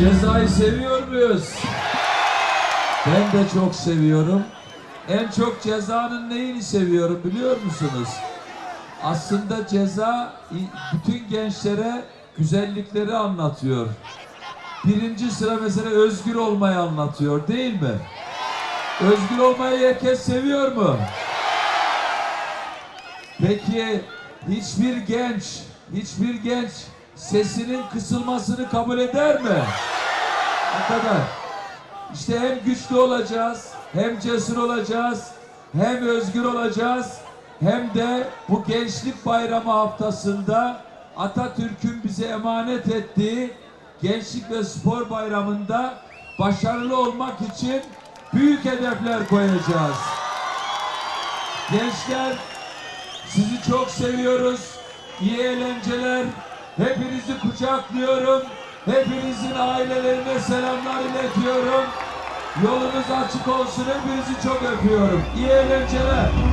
Cezayı seviyor muyuz? Ben de çok seviyorum. En çok cezanın neyini seviyorum biliyor musunuz? Aslında ceza bütün gençlere güzellikleri anlatıyor. Birinci sıra mesela özgür olmayı anlatıyor değil mi? Özgür olmayı herkes seviyor mu? Peki hiçbir genç, hiçbir genç sesinin kısılmasını kabul eder mi? O kadar. İşte hem güçlü olacağız, hem cesur olacağız, hem özgür olacağız, hem de bu Gençlik Bayramı haftasında Atatürk'ün bize emanet ettiği Gençlik ve Spor Bayramı'nda başarılı olmak için büyük hedefler koyacağız. Gençler sizi çok seviyoruz. İyi eğlenceler. Hepinizi kucaklıyorum. Hepinizin ailelerine selamlar iletiyorum. Yolunuz açık olsun. Hepinizi çok öpüyorum. İyi eğlenceler.